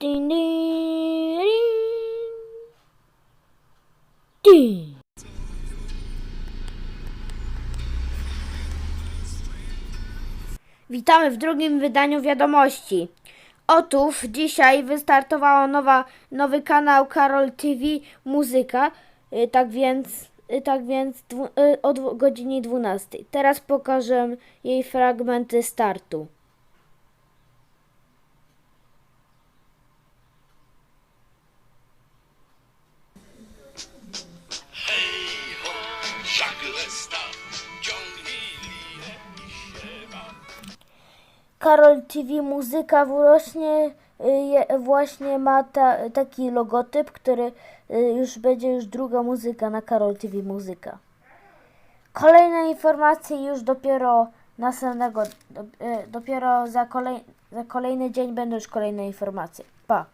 Din, din, din. Din. Witamy w drugim wydaniu wiadomości. Otóż dzisiaj wystartowała nowa, nowy kanał Karol TV Muzyka, y, tak więc, y, tak więc dwu, y, o dwu- godzinie 12. Teraz pokażę jej fragmenty startu. Żagle staw, ciągnij linę i. Karol TV Muzyka właśnie, y, je- właśnie ma ta, taki logotyp, który y, już będzie już druga muzyka na Karol TV Muzyka. Kolejne informacje już dopiero następnego, y, dopiero za, kolej, za kolejny dzień będą już kolejne informacje. Pa!